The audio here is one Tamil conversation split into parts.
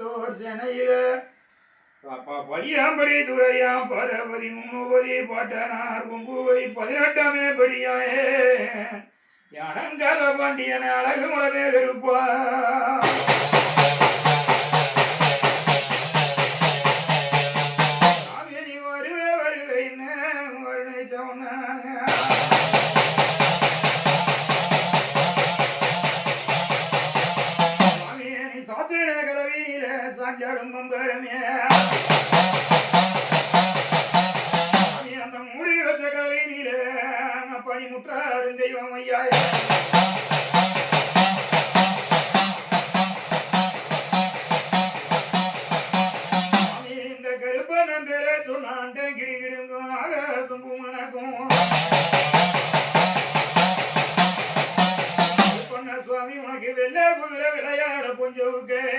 பட்டத்தோர் சென்னையில பாப்பா படியாம்படி துறையாம் பரபதி முன்னுபதி பாட்டனார் குங்குவை பதினெட்டாமே படியாயே. யானங்கால பாண்டியன அழகு மலமே இருப்பா சாமி வருவே வருவேன்னு வருணை சொன்னானே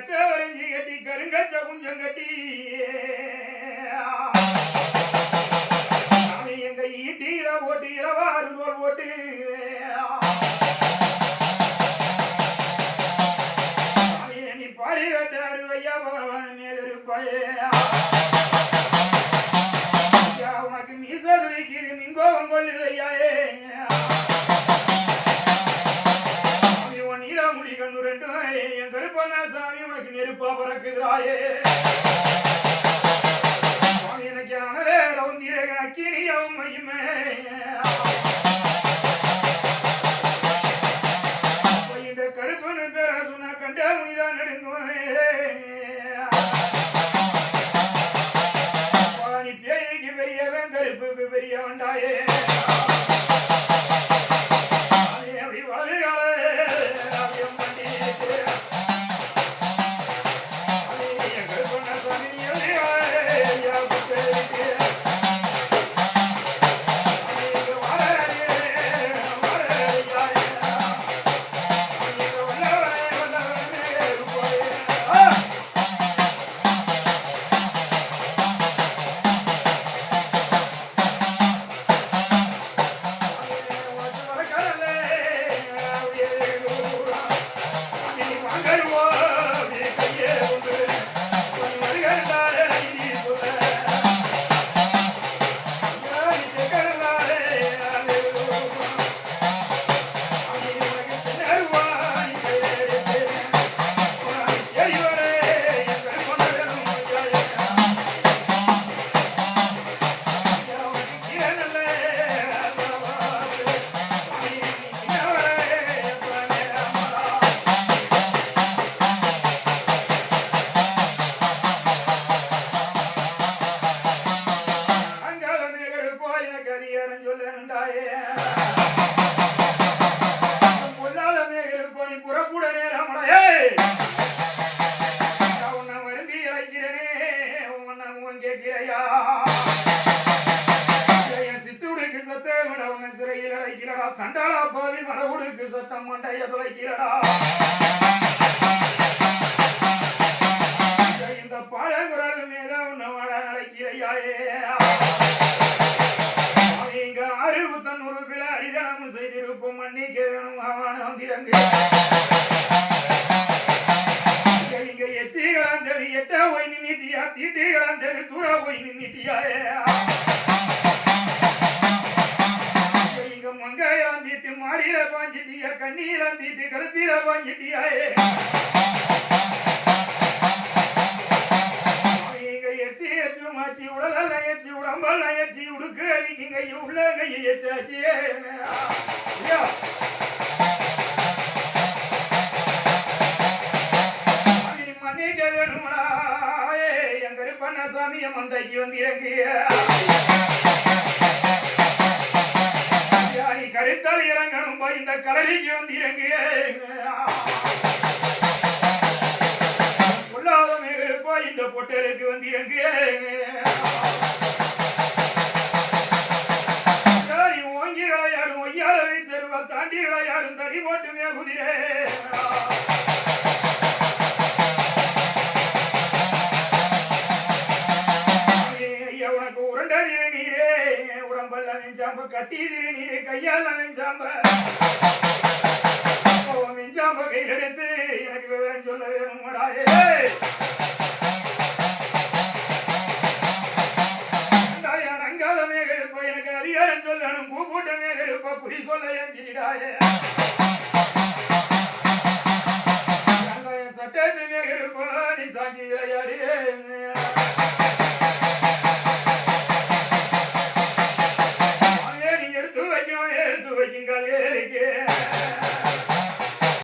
கச்சை வரைஞ்சி கட்டி கருங்கச்ச குஞ்சம் கட்டி சாமி எங்க ஈட்டியில போட்டு இரவாறு தோல் போட்டு சாமி நீ பாரி வெட்டாடு ஐயா பகவான் மேல் பறக்குதுராயே சுவாமி எனக்கு அனவேட பேர சொன்ன கண்ட முனிதான் பெரியவன் ஏ உன்னை வருந்தி இழைக்கிறனே உன்னை உன் கேட்கிறையா சித்துடுக்கு சத்தம் விட உன்னை சிறையில் இழைக்கிறடா சண்டாளா பாவி மரவுடுக்கு சத்தம் மண்டைய துளைக்கிறடா இந்த பழங்குரல் மேல உன்னை வாழ நடக்கிறையா இங்க அறிவு தன் உறுப்பில் அடிதனம் செய்திருப்போம். மன்னிக்க வேணும் அவன் வந்திரங்க கலந்தது தூர போய் நின்னிட்டியாயே இங்க மங்காயாந்திட்டு மாடியில பாஞ்சிட்டியா கண்ணீர் அந்திட்டு கழுத்தில பாஞ்சிட்டியாயே இங்க எச்சி எச்சு மாச்சி உடலெல்லாம் எச்சி உடம்பெல்லாம் எச்சி உடுக்கு அடிக்குங்க உள்ள கையை எச்சாச்சியே மன்னிக்க வேணுமடா. சாமி என் மந்தைக்கு வந்திருக்கு ஐயா, உடம்பல்ல வெஞ்சாம்பு கட்டி திருநீரு கையால வெஞ்சாம்ப வெஞ்சாம்ப கையில் எனக்கு விவரம் சொல்ல வேணுமடா ஏய். அண்டாய் அடங்காத எனக்கு அதிகாரம் சொல்லணும் கூப்பிட்ட மேகருப்ப குறி சொல்ல எந்திரிடாயே சட்டத்து மேகருப்ப நீ சாஞ்சி விளையாடு